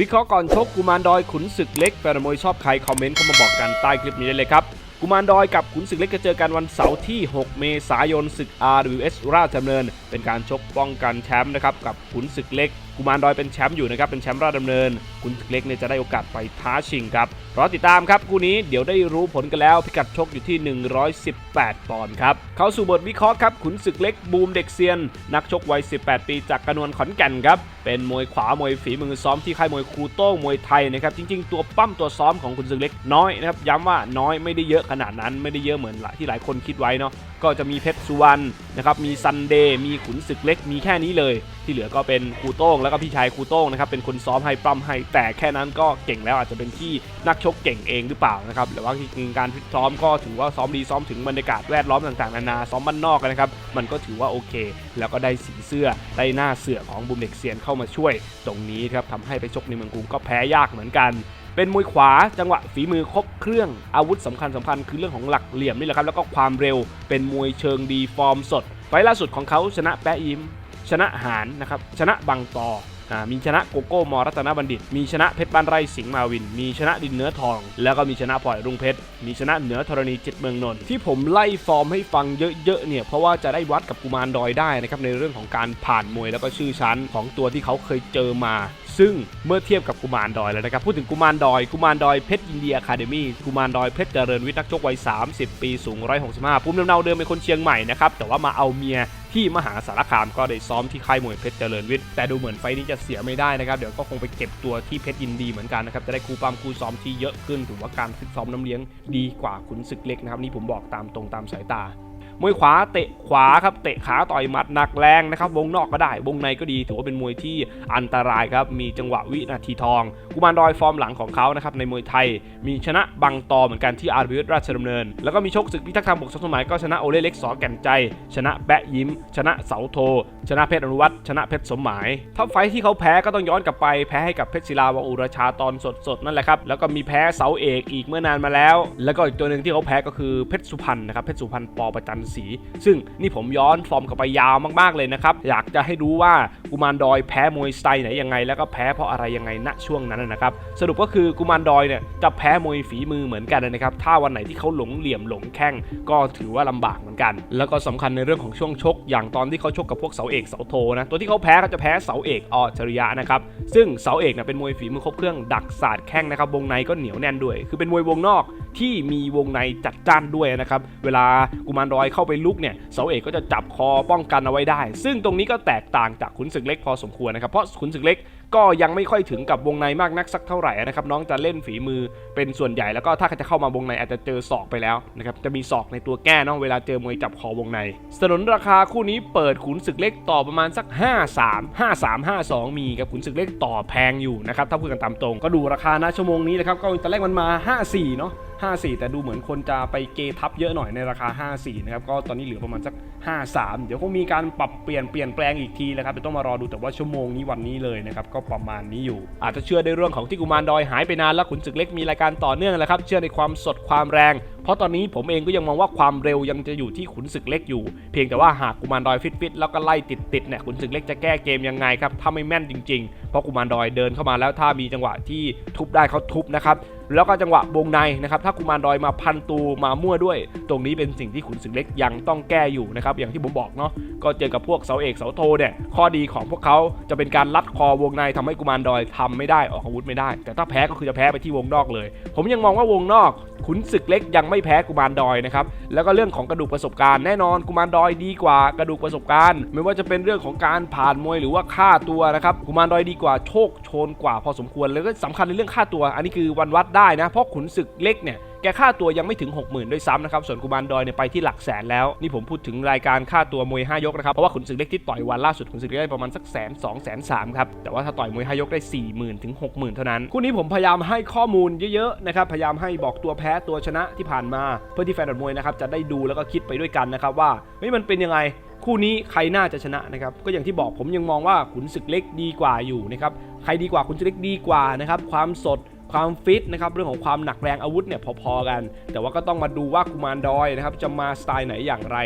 วิเคราะห์ก่อนชกกุมารดอยขุนศึกเล็กแฟนมวยชอบใครคอมเมนต์เข้ามาบอกกันใต้คลิปนี้ได้เลยครับ กุมารดอยกับขุนศึกเล็กจะเจอกันวันเสาร์ที่ 6 เมษายนศึก RWS ราชดำเนิน เป็นการชกป้องกันแชมป์นะครับกับขุนศึกเล็ก กุมารดอยเป็นแชมป์อยู่นะครับเป็นแชมป์ราชดำเนินขุนศึกเล็กเนี่ยจะได้โอกาสไปท้าชิงครับรอติดตามครับคู่นี้เดี๋ยวได้รู้ผลกันแล้วพิกัดชกอยู่ที่ 118 ปอนด์ครับเข้าสู่บทวิเคราะห์ครับขุนศึกเล็กบูมเด็กเซียน นักชกวัย 18 ปีจากกระนวนขอนแก่นครับ เป็นมวยขวามวยฝีมือซ้อมที่ค่ายมวยครูโต้งมวยไทยนะครับจริง ๆ ตัวปั้มตัวซ้อมของคุณซึงเล็กน้อยนะครับย้ำว่าน้อยไม่ได้เยอะขนาดนั้นไม่ได้เยอะเหมือนที่หลายคนคิดไว้เนาะ ก็จะมีเพชรสุวรรณนะครับมีซันเดย์มีขุนศึกเล็กมีแค่นี้เลย ที่เหลือก็เป็นครูโต้งแล้วก็พี่ชายครูโต้งนะครับเป็นคนซ้อมให้ปั้มให้แต่แค่นั้นก็เก่งแล้วอาจจะเป็นที่นักชกเก่งเองหรือเปล่านะครับหรือว่าการฟิตซ้อมก็ถือว่าซ้อมดีซ้อมถึงบรรยากาศแวดล้อมต่างๆนานาซ้อมบ้านนอกกันนะครับมันก็ถือว่าโอเค แล้วก็ได้สีเสื้อได้หน้าเสือของบุมเด็กเซียนเข้ามาช่วย ตรงนี้ครับทำให้ไปชกในเมืองกรุงก็แพ้ยากเหมือนกัน เป็นมวยขวาจังหวะฝีมือครบเครื่องอาวุธสำคัญสำคัญคือเรื่องของหลักเหลี่ยมนี่แหละครับแล้วก็ความเร็วเป็นมวยเชิงดีฟอร์มสด ไฟล์ล่าสุดของเขาชนะแปะยิ้มชนะหานนะครับชนะบังตอมีชนะโกโก้มอรัตนบัณฑิต มีชนะเพชรบ้านไร่สิงห์มาวิน มีชนะดินเนื้อทอง แล้วก็มีชนะพลอยรุ่งเพชร มีชนะเหนือธรณีจิตเมืองนนท์ที่ผมไล่ฟอร์มให้ฟังเยอะๆเนี่ยเพราะว่าจะได้วัดกับกุมารดอยได้นะครับในเรื่องของการผ่านมวยแล้วก็ชื่อชั้นของตัวที่เขาเคยเจอมา ซึ่งเมื่อเทียบกับกุมารดอยแล้วนะครับ พูดถึงกุมารดอย กุมารดอยเพชรอินเดียอะคาเดมี่กุมารดอยเพชรเจริญวิทย์นักชกวัย 30 ปีสูง 165ภูมิลำเนาเดิมเป็นคนเชียงใหม่นะครับ แต่ว่ามาเอาเมียที่มหาสารคามก็ได้ซ้อมที่ค่ายมวยเพชรเจริญวิทย์แต่ดูเหมือนไฟนี้จะเสียไม่ได้นะครับ เดี๋ยวก็คงไปเก็บตัวที่เพชรยินดีเหมือนกันนะครับ จะได้ครูปั้มครูซ้อมที่เยอะขึ้นถือว่าการฟิตซ้อมน้ำเลี้ยงดีกว่าขุนศึกเล็กนะครับนี่ผมบอกตามตรงตามสายตา มวยขวาเตะขวาครับเตะขาต่อยหมัดหนักแรงนะครับวงนอกก็ได้ วงในก็ดีถือว่าเป็นมวยที่อันตรายครับมีจังหวะวินาทีทองกุมารดอยฟอร์มหลังของเขานะครับในมวยไทย มีชนะบังตอเหมือนกันที่อาร์บิวราชดำเนิน แล้วก็มีชกศึกพิทักษ์ธรรมบกสองสมัยก็ชนะโอเล่เล็กสอแก่นใจ ชนะแปะยิ้ม ชนะเสาโท ชนะเพชรอนุวัฒน์ชนะเพชรสมหมายถ้าไฟท์ที่เขาแพ้ก็ต้องย้อนกลับไปแพ้ให้กับเพชรศิลาวงอุราชาตอนสดๆนั่นแหละครับแล้วก็มีแพ้เสาเอกอีกเมื่อนานมาแล้ว แล้วก็อีกตัวหนึ่งที่เขาแพ้ก็คือเพชรสุพรรณนะครับเพชรสุพรรณปอประจันศรีซึ่งนี่ผมย้อนฟอร์มกลับไปยาวมากๆเลยนะครับ อยากจะให้รู้ว่ากุมารดอยแพ้มวยสไตล์ไหนยังไง แล้วก็แพ้เพราะอะไรยังไงณช่วงนั้นนะครับ สรุปก็คือกุมารดอยเนี่ยจะแพ้มวยฝีมือเหมือนกันนะครับ ถ้าวันไหนที่เขาหลงเหลี่ยมหลงแข้งก็ถือว่าลำบากเหมือนกัน แล้วก็สำคัญในเรื่องของช่วงชก อย่างตอนที่เขาชกกับพวกเสาเอกเสาโทนะ ตัวที่เขาแพ้ก็จะแพ้เสาเอกอจริยะนะครับ ซึ่งเสาเอกเนี่ยเป็นมวยฝีมือครบเครื่องดักศาสตร์แข้งนะครับ วงในก็เหนียวแน่นด้วย คือเป็นมวยวงนอก ที่มีวงในจัดจ้านด้วยนะครับ เวลากุมารดอยเข้าไปลุกเนี่ยเสาเอกก็จะจับคอป้องกันเอาไว้ได้ ซึ่งตรงนี้ก็แตกต่างจากขุนศึกเล็กพอสมควรนะครับ เพราะขุนศึกเล็กก็ยังไม่ค่อยถึงกับวงในมากนักสักเท่าไหร่นะครับน้องจะเล่นฝีมือเป็นส่วนใหญ่แล้วก็ถ้าจะเข้ามาวงในอาจจะเจอศอกไปแล้วนะครับจะมีศอกในตัวแก้เนาะเวลาเจอมวยจับคอวงใน สนนราคาคู่นี้เปิดขุนศึกเล็กต่อประมาณสัก 5 3 5 3 5 2 มีกับขุนศึกเล็กต่อแพงอยู่นะครับถ้าพูดกันตามตรงก็ดูราคาณชั่วโมงนี้นะครับก็ตอนแรกมันมา 54เนาะ 54 แต่ดูเหมือนคนจะไปเกทับเยอะหน่อยในราคา 54 นะครับ ก็ตอนนี้เหลือประมาณสัก 53 เดี๋ยวคงมีการปรับเปลี่ยนเปลี่ยนแปลงอีกทีนะครับเดี๋ยวต้องมารอดูแต่ว่าชั่วโมงนี้วันนี้เลยนะครับ ก็ประมาณนี้อยู่ อาจจะเชื่อในเรื่องของที่กุมารดอยหายไปนานแล้วขุนศึกเล็กมีรายการต่อเนื่องแล้วครับ เชื่อในความสดความแรง เพราะตอนนี้ผมเองก็ยังมองว่าความเร็วยังจะอยู่ที่ขุนศึกเล็กอยู่ เพียงแต่ว่าหากกุมารดอยฟิตๆแล้วก็ไล่ติดๆเนี่ยขุนศึกเล็กจะแก้เกมยังไงครับถ้าไม่แม่นจริงๆ เพราะกุมารดอยเดินเข้ามาแล้วถ้ามีจังหวะที่ทุบได้เขาทุบนะครับแล้วก็จังหวะวงในนะครับถ้ากุมารดอยมาพันตูมามั่วด้วย ตรงนี้เป็นสิ่งที่ขุนศึกเล็กยังต้องแก้อยู่นะครับอย่างที่ผมบอกเนาะก็เจอกับพวกเสาเอกเสาโทเนี่ยข้อดีของพวกเขาจะเป็นการลัดคอวงในทำให้กุมารดอยทำไม่ได้ออกอาวุธไม่ได้ แต่ถ้าแพ้ก็คือจะแพ้ไปที่วงนอกเลย ผมยังมองว่าวงนอกขุนศึกเล็กยังไไม่แพ้กุมารดอยนะครับแล้วก็เรื่องของกระดูกประสบการณ์แน่นอนกุมารดอยดีกว่ากระดูกประสบการณ์ ไม่ว่าจะเป็นเรื่องของการผ่านมวยหรือว่าค่าตัวนะครับกุมารดอยดีกว่าโชคโชนกว่าพอสมควรแล้วก็สำคัญในเรื่องค่าตัว อันนี้คือวันวัดได้นะเพราะขุนศึกเล็กเนี่ย แกค่าตัวยังไม่ถึง 60,000 ด้วยซ้ำนะครับ ส่วนกุมารดอยเนี่ยไปที่หลักแสนแล้ว นี่ผมพูดถึงรายการค่าตัวมวย 5 ยกนะครับ เพราะว่าขุนศึกเล็กที่ต่อยวันล่าสุดขุนศึกเล็กได้ประมาณสักแสนสองแสนสามครับ แต่ว่าถ้าต่อยมวย 5 ยกได้ 40,000 ถึง 60,000 เท่านั้น คู่นี้ผมพยายามให้ข้อมูลเยอะๆนะครับ พยายามให้บอกตัวแพ้ตัวชนะที่ผ่านมา เพื่อที่แฟนมวยนะครับจะได้ดูแล้วก็คิดไปด้วยกันนะครับว่าเฮ้ยมันเป็นยังไงคู่นี้ใครน่าจะชนะนะครับก็อย่างที่บอกผมยังมองว่าขุนศึกเล็กดีกว่าอยู่นะครับใครดีกว่าขุนศึกเล็กดีกว่านะครับความสด ความฟิตนะครับเรื่องของความหนักแรงอาวุธเนี่ยพอๆกัน แต่ว่าก็ต้องมาดูว่ากุมารดอยนะครับจะมาสไตล์ไหนอย่างไร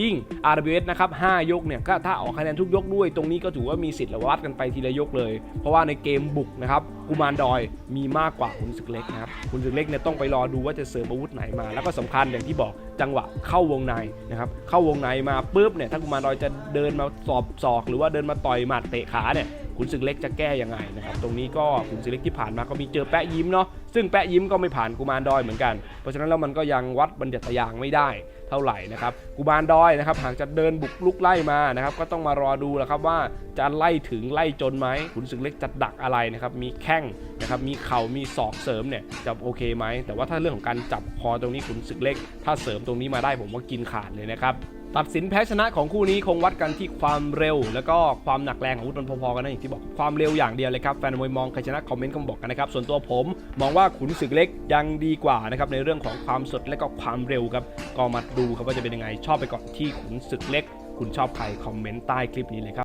ยิ่ง RWS นะครับ5ยกเนี่ยก็ถ้าออกคะแนนทุกยกด้วย ตรงนี้ก็ถือว่ามีสิทธิ์ละวัดกันไปทีละยกเลย เพราะว่าในเกมบุกนะครับ กุมารดอยมีมากกว่าขุนศึกเล็กนะครับขุนศึกเล็กเนี่ยต้องไปรอดูว่าจะเสริมอาวุธไหนมา แล้วก็สำคัญอย่างที่บอกจังหวะเข้าวงในนะครับเข้าวงในมาปุ๊บเนี่ยถ้ากุมารดอยจะเดินมาสอบศอก หรือว่าเดินมาต่อยหมัดเตะขาเนี่ยขุนศึกเล็กจะแก้ยังไงนะครับตรงนี้ก็ขุนศึกเล็กที่ผ่านมาก็มีเจอแปะยิ้มเนาะซึ่งแปะยิ้มก็ไม่ผ่านกุมารดอยเหมือนกัน เพราะฉะนั้นแล้วมันก็ยังวัดบัญญัตยางไม่ได้ เท่าไหร่นะครับกุบารดอยนะครับหากจะเดินบุกลุกไล่มานะครับก็ต้องมารอดูแหละครับว่าจะไล่ถึงไล่จนไหมขุนศึกเล็กจะดักอะไรนะครับมีแข้งนะครับมีเข่ามีศอกเสริมเนี่ยจะโอเคไหมแต่ว่าถ้าเรื่องของการจับคอตรงนี้ขุนศึกเล็ก ถ้าเสริมตรงนี้มาได้ผมว่ากินขาดเลยนะครับ ตัดสินแพ้ชนะของคู่นี้คงวัดกันที่ความเร็ว แล้วก็ความหนักแรงของอาวุธมันพอๆกันนะอย่างที่บอกความเร็วอย่างเดียวเลยครับแฟนมวยมองใครชนะคอมเมนต์ก็มาบอกกันนะครับส่วนตัวผมมองว่าขุนศึกเล็กยังดีกว่านะครับในเรื่องของความสดและก็ความเร็วครับก็มาดูครับว่าจะเป็นยังไงชอบไปก่อนที่ขุนศึกเล็ก คุณชอบใครคอมเมนต์ใต้คลิปนี้เลยครับ